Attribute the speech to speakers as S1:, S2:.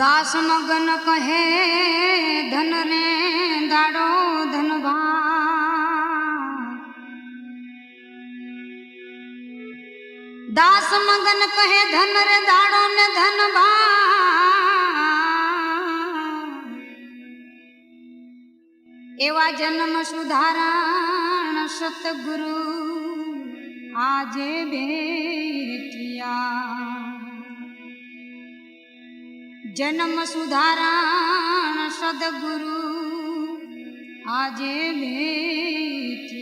S1: દાસ મગન કહે, ધન રે દાડો ધનવા દાસ મગન કહે, ધન રે દાડો ને ધનભા એવા જન્મ સુધારણ સતગુરુ આજે ભેટિયા જન્મ સુધારણ સદગુરુ આજે ભેટિયા